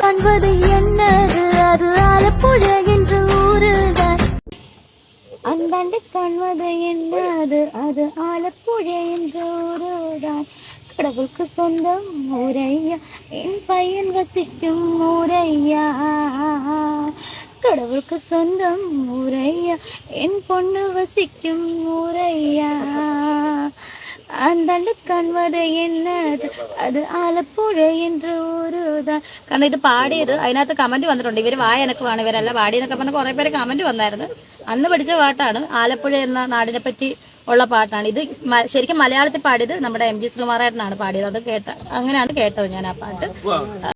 காண்பது என்னது? அது ஆலப்புழ. என்று ஊருதான் அந்தாண்டு காண்பது என்னது? அது ஆலப்புழ என்று ஊருதான் கடவுளுக்கு சொந்தம் ஊரையா? என் பையன் வசிக்கும் ஊரையா? கடவுளுக்கு சொந்தம் ஊரையா என் பொண்ணு வசிக்கும் ஊரையா അന്തണ്ട് കൺവത എന്നത് അത് ആലപ്പുഴ എന്റെ ഓരോതാ കാരണം ഇത് പാടിയത് അതിനകത്ത് കമന്റ് വന്നിട്ടുണ്ട്. ഇവർ വായ എനക്കുവാണ് ഇവരല്ല പാടിയെന്നൊക്കെ പറഞ്ഞ കുറെ പേര് കമന്റ് വന്നായിരുന്നു. അന്ന് പഠിച്ച പാട്ടാണ് ആലപ്പുഴ എന്ന നാടിനെ പറ്റി ഉള്ള പാട്ടാണ്. ഇത് ശരിക്കും മലയാളത്തിൽ പാടിയത് നമ്മുടെ എം ജി സുകുമാറേട്ടനാണ് പാടിയത്. അത് കേട്ട അങ്ങനെയാണ് കേട്ടത് ഞാൻ ആ പാട്ട്.